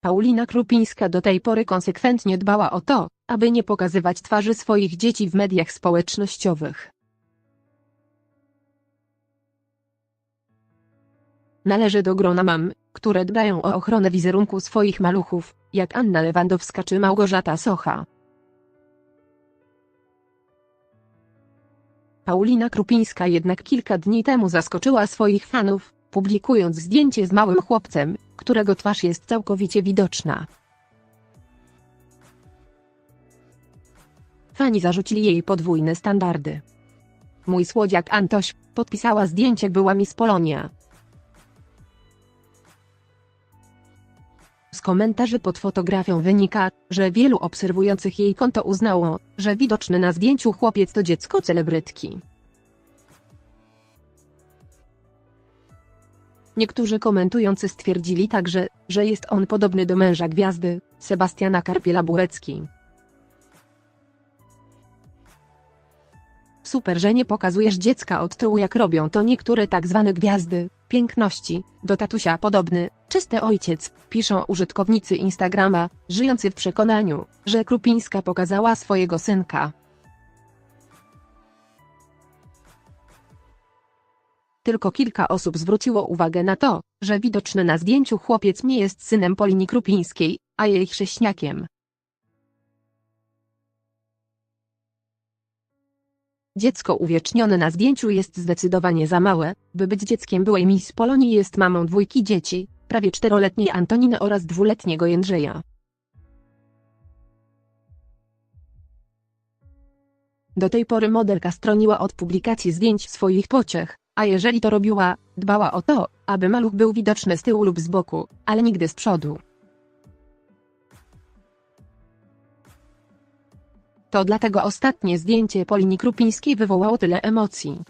Paulina Krupińska do tej pory konsekwentnie dbała o to, aby nie pokazywać twarzy swoich dzieci w mediach społecznościowych. Należy do grona mam, które dbają o ochronę wizerunku swoich maluchów, jak Anna Lewandowska czy Małgorzata Socha. Paulina Krupińska jednak kilka dni temu zaskoczyła swoich fanów, publikując zdjęcie z małym chłopcem, którego twarz jest całkowicie widoczna. Fani zarzucili jej podwójne standardy. Mój słodziak Antoś podpisała zdjęcie była Miss Polonia. Z komentarzy pod fotografią wynika, że wielu obserwujących jej konto uznało, że widoczny na zdjęciu chłopiec to dziecko celebrytki. Niektórzy komentujący stwierdzili także, że jest on podobny do męża gwiazdy, Sebastiana Karpiela-Burecki. Super, że nie pokazujesz dziecka od tyłu jak robią to niektóre tak zwane gwiazdy, piękności, do tatusia podobny, czysty ojciec, piszą użytkownicy Instagrama, żyjący w przekonaniu, że Krupińska pokazała swojego synka. Tylko kilka osób zwróciło uwagę na to, że widoczny na zdjęciu chłopiec nie jest synem Polini Krupińskiej, a jej chrześniakiem. Dziecko uwiecznione na zdjęciu jest zdecydowanie za małe, by być dzieckiem byłej Miss Polonii jest mamą dwójki dzieci, prawie czteroletniej Antoniny oraz dwuletniego Jędrzeja. Do tej pory modelka stroniła od publikacji zdjęć swoich pociech, a jeżeli to robiła, dbała o to, aby maluch był widoczny z tyłu lub z boku, ale nigdy z przodu. To dlatego ostatnie zdjęcie Polini Krupińskiej wywołało tyle emocji.